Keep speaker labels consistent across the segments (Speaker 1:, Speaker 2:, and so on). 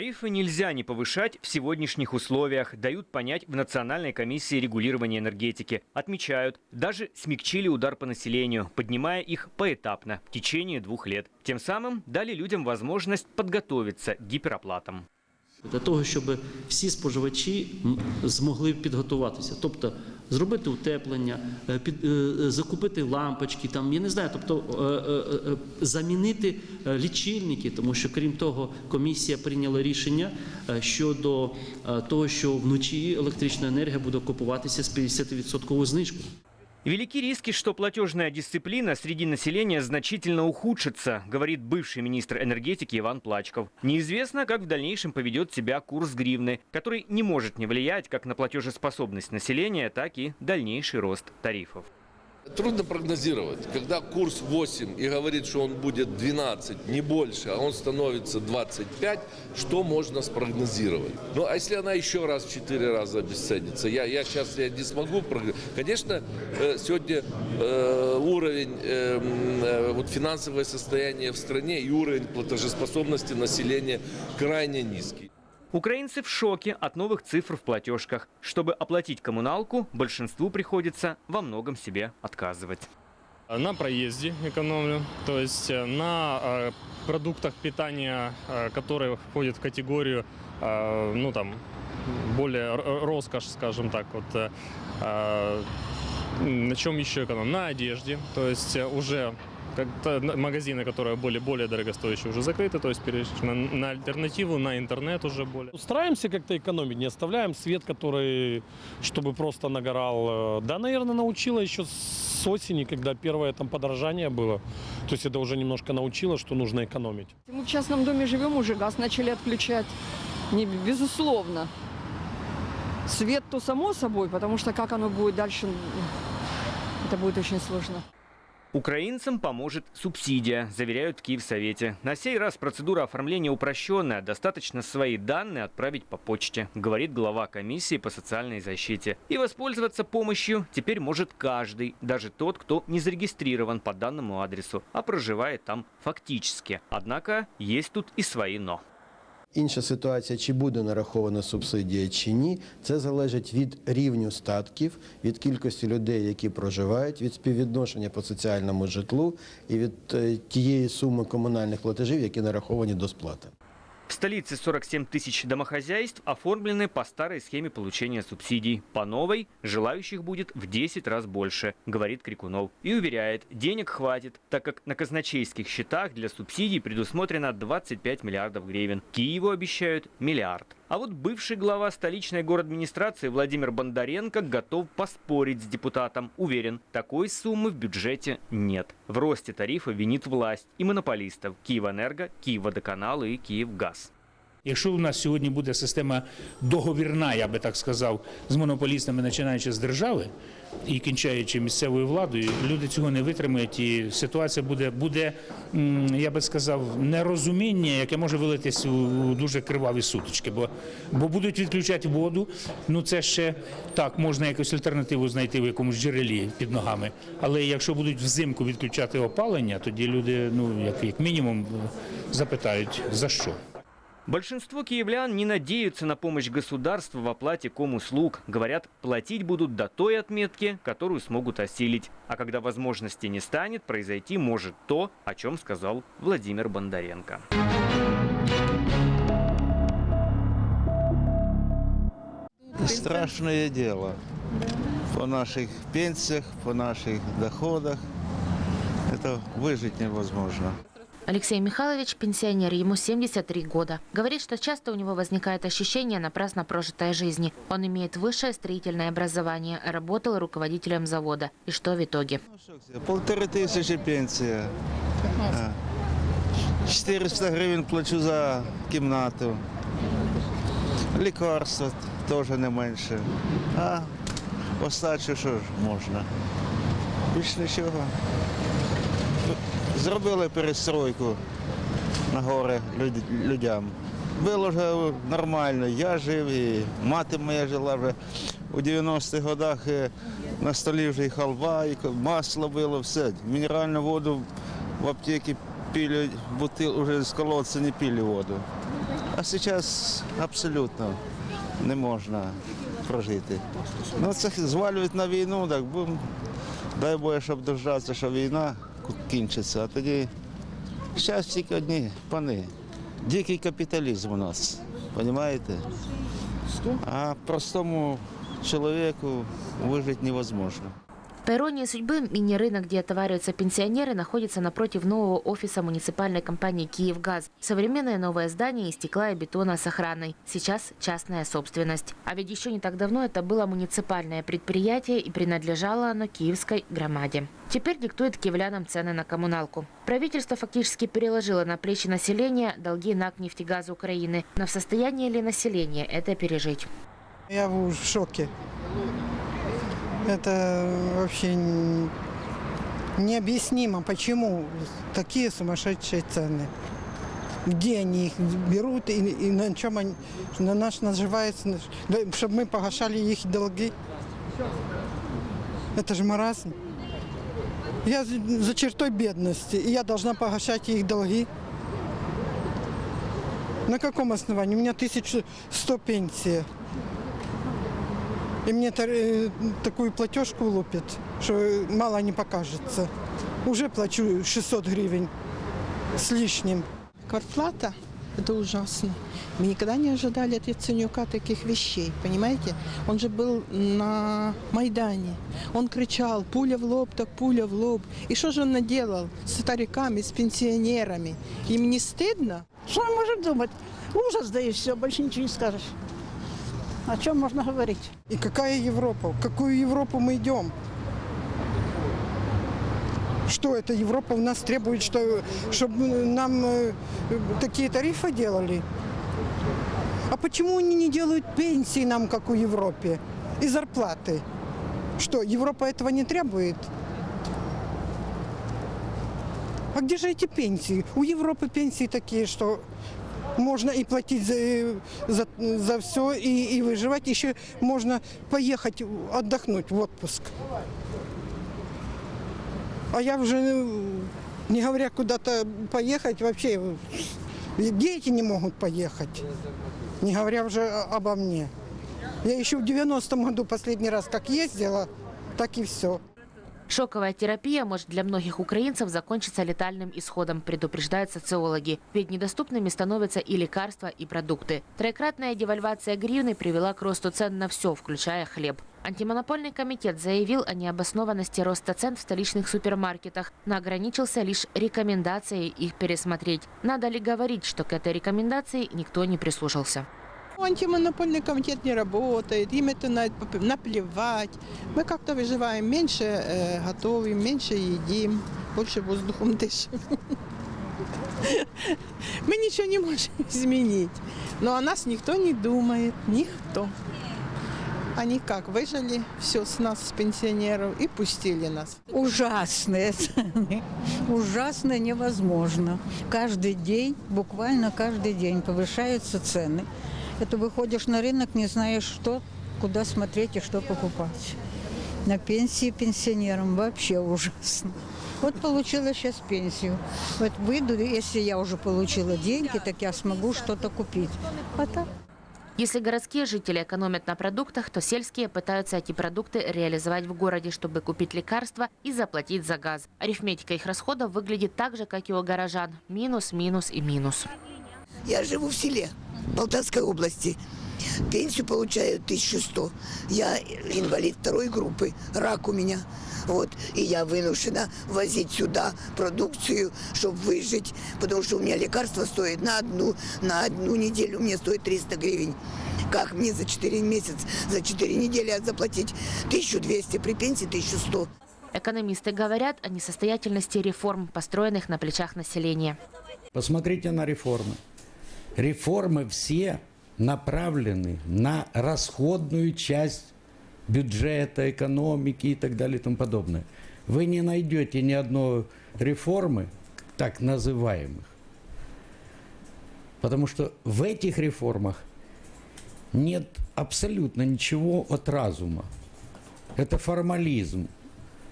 Speaker 1: Тарифы нельзя не повышать в сегодняшних условиях, дают понять в Национальной комиссии регулирования энергетики. Отмечают, даже смягчили удар по населению, поднимая их поэтапно в течение двух лет. Тем самым дали людям возможность подготовиться к гипероплатам.
Speaker 2: Для того, щоб всі споживачі м, змогли підготуватися, тобто зробити утеплення, е, під, е, закупити лампочки, там, я не знаю, тобто е, е, е, замінити е, лічильники, тому що крім того, комісія прийняла рішення е, щодо е, того, що вночі електрична енергія буде купуватися з 50% знижкою.
Speaker 1: Велики риски, что платежная дисциплина среди населения значительно ухудшится, говорит бывший министр энергетики Иван Плачков. Неизвестно, как в дальнейшем поведет себя курс гривны, который не может не влиять как на платежеспособность населения, так и дальнейший рост тарифов.
Speaker 3: Трудно прогнозировать. Когда курс 8 и говорит, что он будет 12, не больше, а он становится 25, что можно спрогнозировать? Ну, а если она еще раз в 4 раза обесценится? Я, я сейчас я не смогу. прогноз- Конечно, э, сегодня э, уровень, э, м, э, вот финансовое состояние в стране и уровень платежеспособности населения крайне низкий.
Speaker 1: Украинцы в шоке от новых цифр в платежках. Чтобы оплатить коммуналку, большинству приходится во многом себе отказывать.
Speaker 4: На проезде экономлю, то есть э, на э, продуктах питания, э, которые входят в категорию, ну там, более роскошь, скажем так, вот. На чем еще экономлю? На одежде, то есть уже магазины, которые более, более дорогостоящие, уже закрыты, то есть перешли на, на альтернативу, на интернет уже более.
Speaker 5: Стараемся как-то экономить, не оставляем свет, который, чтобы просто нагорал. Э, Да, наверное, научила еще с осени, когда первое там подорожание было. То есть это уже немножко научило, что нужно экономить.
Speaker 6: Мы в частном доме живем, уже газ начали отключать. Не, безусловно. Свет то само собой, потому что как оно будет дальше, это будет очень сложно.
Speaker 1: Украинцам поможет субсидия, заверяют в Киевсовете. На сей раз процедура оформления упрощенная. Достаточно свои данные отправить по почте, говорит глава комиссии по социальной защите. И воспользоваться помощью теперь может каждый, даже тот, кто не зарегистрирован по данному адресу, а проживает там фактически. Однако есть тут и свои «но».
Speaker 7: Інша ситуація, чи буде нарахована субсидія чи ні, це залежить від рівню статків, від кількості людей, які проживають, від співвідношення по соціальному житлу і від е, тієї суми комунальних платежів, які нараховані до сплати.
Speaker 1: В столице 47 тысяч домохозяйств оформлены по старой схеме получения субсидий. По новой желающих будет в 10 раз больше, говорит Крикунов. И уверяет, денег хватит, так как на казначейских счетах для субсидий предусмотрено 25 миллиардов гривен. Киеву обещают миллиард. А вот бывший глава столичной администрации Владимир Бондаренко готов поспорить с депутатом. Уверен, такой суммы в бюджете нет. В росте тарифа винит власть и монополистов Киевэнерго, Киевводоканал и Киевгаз.
Speaker 8: Якщо у нас сьогодні буде система договірна, я би так сказав, з монополістами, починаючи з держави і кінчаючи місцевою владою, люди цього не витримають, і ситуація буде, буде я би сказав, нерозуміння, яке може вилитись у дуже криваві сутички. Бо, бо будуть відключати воду. Ну це ще так, можна якусь альтернативу знайти в якомусь джерелі під ногами. Але якщо будуть взимку відключати опалення, тоді люди, ну як, як мінімум, запитають за що.
Speaker 1: Большинство киевлян не надеются на помощь государства в оплате комуслуг. Говорят, платить будут до той отметки, которую смогут осилить. А когда возможности не станет, произойти может то, о чем сказал Владимир Бондаренко.
Speaker 9: Страшное дело. По наших пенсиях, по наших доходах. Это выжить невозможно.
Speaker 10: Алексей Михайлович – пенсионер, ему 73 года. Говорит, что часто у него возникает ощущение напрасно прожитой жизни. Он имеет высшее строительное образование, работал руководителем завода. И что в итоге?
Speaker 9: Полторы тысячи пенсия. А. 400 гривень плачу за кімнату. Лікарства теж не менше. А остачу що ж можна? Більш нічого. Зробили перестройку на гори людям. Було вже нормально. Я жив і мати моя жила вже у 90-х годах на столі вже і халва, і масло було, все. Мінеральну воду в аптеці пили, бутил, вже з колодця не пили воду. А зараз абсолютно не можна прожити. Ну, це звалюють на війну, так будемо. Дай Боже, щоб дождатися, що війна кінчиться, а тоді зараз тільки одні пани. Дикий капіталізм у нас, розумієте? А простому чоловіку вижити невозможно.
Speaker 10: По иронии судьбы, мини-рынок, где отовариваются пенсионеры, находится напротив нового офиса муниципальной компании «Киевгаз». Современное новое здание из стекла и бетона с охраной. Сейчас частная собственность. А ведь еще не так давно это было муниципальное предприятие и принадлежало оно киевской громаде. Теперь диктует киевлянам цены на коммуналку. Правительство фактически переложило на плечи населения долги НАК «Нефтегаза Украины». Но в состоянии ли население это пережить?
Speaker 11: Я в шоке. Это вообще необъяснимо, почему такие сумасшедшие цены. Где они их берут и, и на чем они, на нас наживаются, чтобы мы погашали их долги. Это же маразм. Я за чертой бедности, и я должна погашать их долги. На каком основании? У меня 1100 пенсия. И мне э, такую платежку лупят, что мало не покажется. Уже плачу 600 гривен с лишним.
Speaker 12: Квартплата – это ужасно. Мы никогда не ожидали от Яценюка таких вещей, понимаете? Он же был на Майдане. Он кричал «пуля в лоб, так пуля в лоб». И что же он наделал с стариками, с пенсионерами? Им не стыдно?
Speaker 13: Что он может думать? Ужас, да и все, больше ничего не скажешь. О чем можно говорить?
Speaker 11: И какая Европа? В какую Европу мы идем? Что это Европа у нас требует, что, чтобы нам э, такие тарифы делали? А почему они не делают пенсии нам, как у Европе, и зарплаты? Что, Европа этого не требует? А где же эти пенсии? У Европы пенсии такие, что можно и платить за, за, за все, и, и выживать. Еще можно поехать отдохнуть в отпуск. А я уже, э, не говоря куда-то поехать, вообще э, дети не могут поехать. Не говоря уже обо мне. Я еще в 90-м году последний раз как ездила, так и все.
Speaker 10: Шоковая терапия может для многих украинцев закончиться летальным исходом, предупреждают социологи. Ведь недоступными становятся и лекарства, и продукты. Троекратная девальвация гривны привела к росту цен на все, включая хлеб. Антимонопольный комитет заявил о необоснованности роста цен в столичных супермаркетах, но ограничился лишь рекомендацией их пересмотреть. Надо ли говорить, что к этой рекомендации никто не прислушался?
Speaker 12: Антимонопольный комитет не работает, им это на- наплевать. Мы как-то выживаем, меньше э, готовим, меньше едим, больше воздухом дышим. Мы ничего не можем изменить. Но о нас никто не думает, никто. Они как, выжили все с нас, с пенсионеров, и пустили нас.
Speaker 13: Ужасные цены. Ужасно невозможно. Каждый день, буквально каждый день повышаются цены. Это выходишь на рынок, не знаешь, что, куда смотреть и что покупать. На пенсии пенсионерам вообще ужасно. Вот получила сейчас пенсию. Вот выйду, если я уже получила деньги, так я смогу что-то купить. А так
Speaker 10: Если городские жители экономят на продуктах, то сельские пытаются эти продукты реализовать в городе, чтобы купить лекарства и заплатить за газ. Арифметика их расходов выглядит так же, как и у горожан. Минус, минус и минус.
Speaker 14: Я живу в селе Полтавской области. Пенсию получаю 1100. Я инвалид второй группы, рак у меня. Вот. И я вынуждена возить сюда продукцию, чтобы выжить, потому что у меня лекарство стоит на одну, на одну неделю, мне стоит 300 гривен. Как мне за 4 месяца, за 4 недели заплатить 1200, при пенсии 1100.
Speaker 10: Экономисты говорят о несостоятельности реформ, построенных на плечах населения.
Speaker 15: Посмотрите на реформы. Реформы все направлены на расходную часть бюджета, экономики и так далее и тому подобное. Вы не найдете ни одной реформы, так называемых. Потому что в этих реформах нет абсолютно ничего от разума. Это формализм.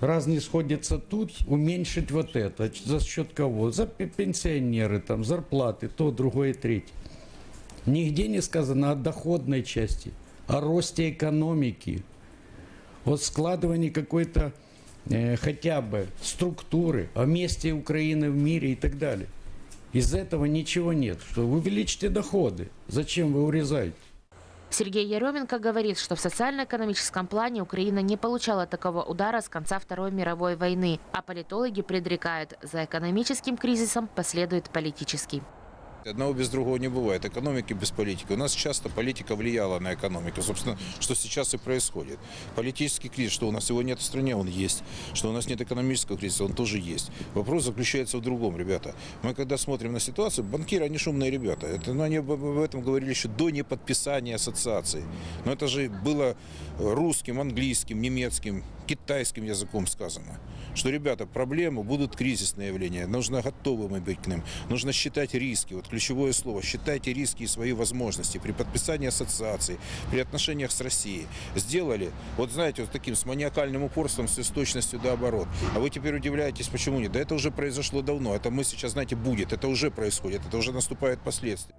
Speaker 15: Раз не сходится тут, уменьшить вот это. За счет кого? За пе- пенсионеры, там, зарплаты, то, другое, третье. Нигде не сказано о доходной части, о росте экономики, о складывании какой-то э, хотя бы структуры, о месте Украины в мире и так далее. Из этого ничего нет. Что вы увеличите доходы. Зачем вы урезаете?
Speaker 10: Сергей Еременко говорит, что в социально-экономическом плане Украина не получала такого удара с конца Второй мировой войны, а политологи предрекают, за экономическим кризисом последует политический.
Speaker 16: Одного без другого не бывает. Экономики без политики. У нас часто политика влияла на экономику. Собственно, что сейчас и происходит. Политический кризис, что у нас его нет в стране, он есть. Что у нас нет экономического кризиса, он тоже есть. Вопрос заключается в другом, ребята. Мы когда смотрим на ситуацию, банкиры, они шумные ребята. Это, ну, они об этом говорили еще до неподписания ассоциации. Но это же было русским, английским, немецким, китайским языком сказано. Что, ребята, проблемы будут кризисные явления. Нужно готовыми быть к ним. Нужно считать риски. Вот ключевое слово. Считайте риски и свои возможности при подписании ассоциации, при отношениях с Россией. Сделали, вот знаете, вот таким с маниакальным упорством, с точностью до оборот. А вы теперь удивляетесь, почему нет? Да это уже произошло давно. Это мы сейчас, знаете, будет. Это уже происходит. Это уже наступают последствия.